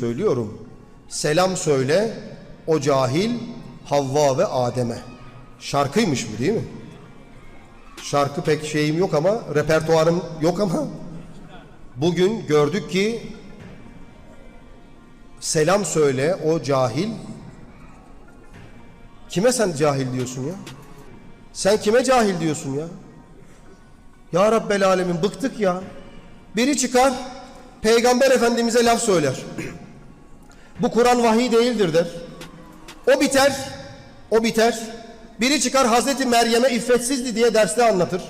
Söylüyorum. Selam söyle o cahil Havva ve Adem'e. Şarkıymış bu değil mi? Şarkı pek şeyim yok ama repertuarım yok ama bugün gördük ki selam söyle o cahil kime sen cahil diyorsun ya? Sen kime cahil diyorsun ya? Ya Rabbel Alemin bıktık ya. Biri çıkar Peygamber Efendimiz'e laf söyler. Bu Kur'an vahiy değildir der. O biter, o biter. Biri çıkar Hazreti Meryem'e iffetsizdi diye derste anlatır.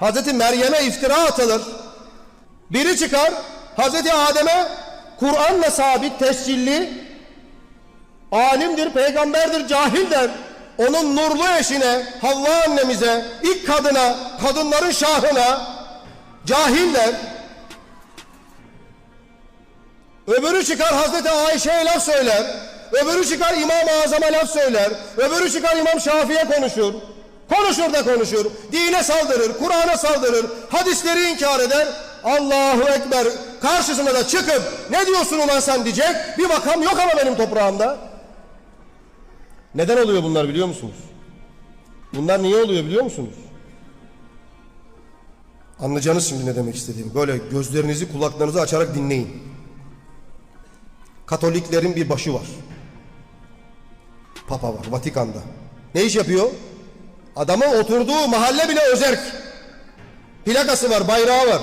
Hazreti Meryem'e iftira atılır. Biri çıkar Hazreti Adem'e Kur'an'la sabit tescilli alimdir, peygamberdir, cahil der. Onun nurlu eşine, Havva annemize, ilk kadına, kadınların şahına cahil der. Öbürü çıkar Hazreti Ayşe'ye laf söyler. Öbürü çıkar İmam-ı Azam'a laf söyler. Öbürü çıkar İmam Şafii'ye konuşur. Konuşur da konuşur. Dine saldırır, Kur'an'a saldırır. Hadisleri inkar eder. Allahu Ekber. Karşısına da çıkıp ne diyorsun ulan sen diyecek. Bir makam yok ama benim toprağımda. Neden oluyor bunlar biliyor musunuz? Bunlar niye oluyor biliyor musunuz? Anlayacağınız şimdi ne demek istediğimi. Böyle gözlerinizi kulaklarınızı açarak dinleyin. Katoliklerin bir başı var. Papa var Vatikan'da. Ne iş yapıyor? Adamın oturduğu mahalle bile özerk. Plakası var, bayrağı var.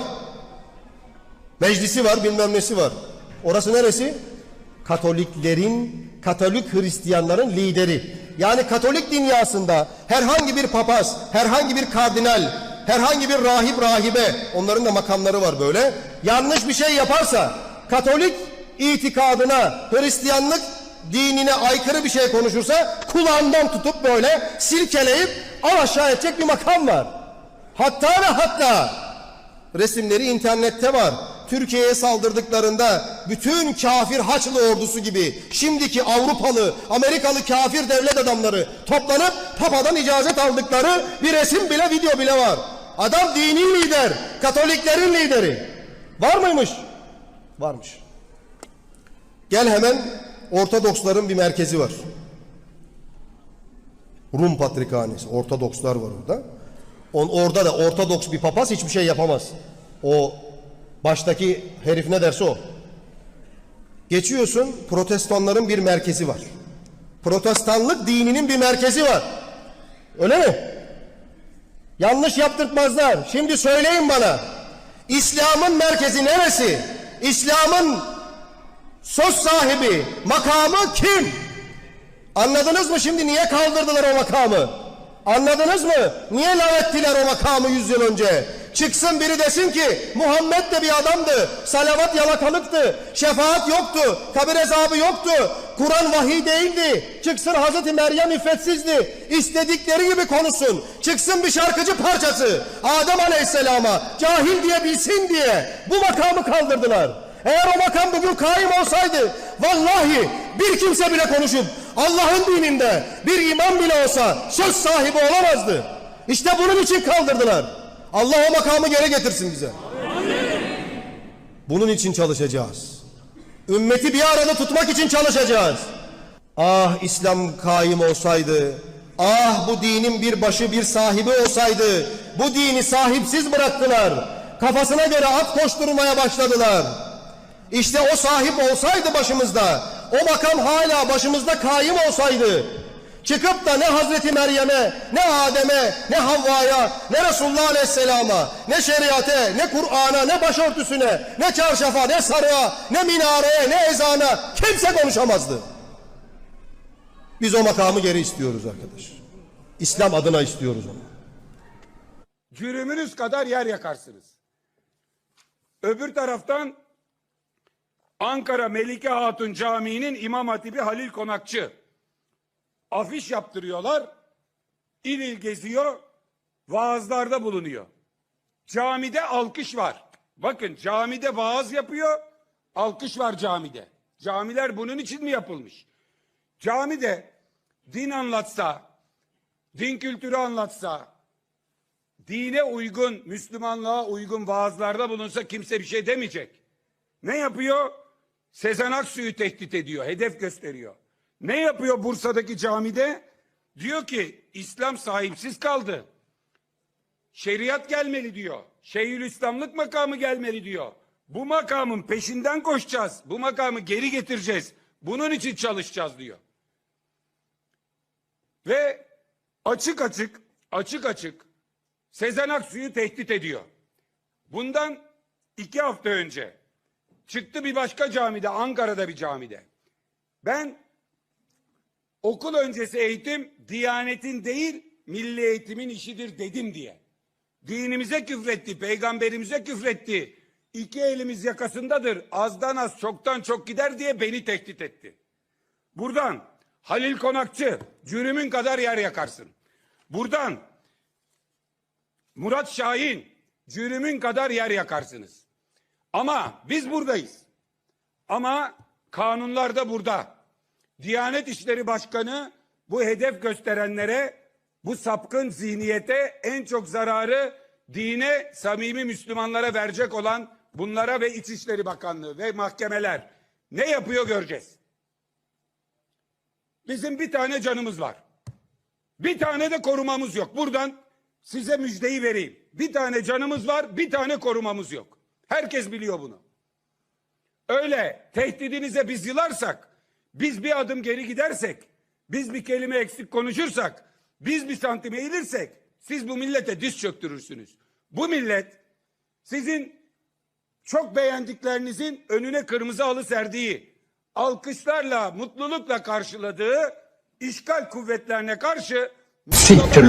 Meclisi var, bilmem nesi var. Orası neresi? Katoliklerin, Katolik Hristiyanların lideri. Yani Katolik dünyasında herhangi bir papaz, herhangi bir kardinal, herhangi bir rahip rahibe, onların da makamları var böyle. Yanlış bir şey yaparsa, Katolik itikadına, Hristiyanlık dinine aykırı bir şey konuşursa kulağından tutup böyle silkeleyip al aşağı edecek bir makam var. Hatta ve hatta resimleri internette var. Türkiye'ye saldırdıklarında bütün kafir Haçlı ordusu gibi şimdiki Avrupalı, Amerikalı kafir devlet adamları toplanıp Papa'dan icazet aldıkları bir resim bile video bile var. Adam dini lider, Katoliklerin lideri. Var mıymış? Varmış. Gel hemen Ortodoksların bir merkezi var. Rum Patrikhanesi. Ortodokslar var orada. On, orada da Ortodoks bir papaz hiçbir şey yapamaz. O baştaki herif ne derse o. Geçiyorsun protestanların bir merkezi var. Protestanlık dininin bir merkezi var. Öyle mi? Yanlış yaptırtmazlar. Şimdi söyleyin bana. İslam'ın merkezi neresi? İslam'ın söz sahibi, makamı kim? Anladınız mı şimdi niye kaldırdılar o makamı? Anladınız mı? Niye lavettiler o makamı yüz yıl önce? Çıksın biri desin ki Muhammed de bir adamdı. Salavat yalakalıktı. Şefaat yoktu. Kabir hesabı yoktu. Kur'an vahiy değildi. Çıksın Hazreti Meryem iffetsizdi. İstedikleri gibi konuşsun. Çıksın bir şarkıcı parçası. Adem Aleyhisselam'a cahil diye bilsin diye bu makamı kaldırdılar. Eğer o makam bugün kaim olsaydı vallahi bir kimse bile konuşup Allah'ın dininde bir imam bile olsa söz sahibi olamazdı. İşte bunun için kaldırdılar. Allah o makamı geri getirsin bize. Bunun için çalışacağız. Ümmeti bir arada tutmak için çalışacağız. Ah İslam kaim olsaydı, ah bu dinin bir başı bir sahibi olsaydı, bu dini sahipsiz bıraktılar. Kafasına göre at koşturmaya başladılar. İşte o sahip olsaydı başımızda, o makam hala başımızda kaim olsaydı, çıkıp da ne Hazreti Meryem'e, ne Adem'e, ne Havva'ya, ne Resulullah Aleyhisselam'a, ne şeriate, ne Kur'an'a, ne başörtüsüne, ne çarşafa, ne sarığa, ne minareye, ne ezana kimse konuşamazdı. Biz o makamı geri istiyoruz arkadaş. İslam adına istiyoruz onu. Cürümünüz kadar yer yakarsınız. Öbür taraftan Ankara Melike Hatun Camii'nin İmam Hatibi Halil Konakçı. Afiş yaptırıyorlar. İl il geziyor. Vaazlarda bulunuyor. Camide alkış var. Bakın camide vaaz yapıyor. Alkış var camide. Camiler bunun için mi yapılmış? Camide din anlatsa, din kültürü anlatsa, dine uygun, Müslümanlığa uygun vaazlarda bulunsa kimse bir şey demeyecek. Ne yapıyor? Sezen Aksu'yu tehdit ediyor, hedef gösteriyor. Ne yapıyor Bursa'daki camide? Diyor ki İslam sahipsiz kaldı. Şeriat gelmeli diyor. Şeyhülislamlık makamı gelmeli diyor. Bu makamın peşinden koşacağız. Bu makamı geri getireceğiz. Bunun için çalışacağız diyor. Ve açık açık, açık açık Sezen Aksu'yu tehdit ediyor. Bundan iki hafta önce çıktı bir başka camide, Ankara'da bir camide. Ben okul öncesi eğitim Diyanetin değil, milli eğitimin işidir dedim diye. Dinimize küfretti, peygamberimize küfretti. İki elimiz yakasındadır, azdan az çoktan çok gider diye beni tehdit etti. Buradan Halil Konakçı, cürümün kadar yer yakarsın. Buradan Murat Şahin, cürümün kadar yer yakarsınız. Ama biz buradayız. Ama kanunlar da burada. Diyanet İşleri Başkanı bu hedef gösterenlere, bu sapkın zihniyete en çok zararı dine, samimi Müslümanlara verecek olan bunlara ve İçişleri Bakanlığı ve mahkemeler ne yapıyor göreceğiz. Bizim bir tane canımız var. Bir tane de korumamız yok. Buradan size müjdeyi vereyim. Bir tane canımız var, bir tane korumamız yok. Herkes biliyor bunu. Öyle tehdidinize biz yılarsak, biz bir adım geri gidersek, biz bir kelime eksik konuşursak, biz bir santim eğilirsek, siz bu millete diz çöktürürsünüz. Bu millet sizin çok beğendiklerinizin önüne kırmızı halı serdiği, alkışlarla, mutlulukla karşıladığı işgal kuvvetlerine karşı Siktir.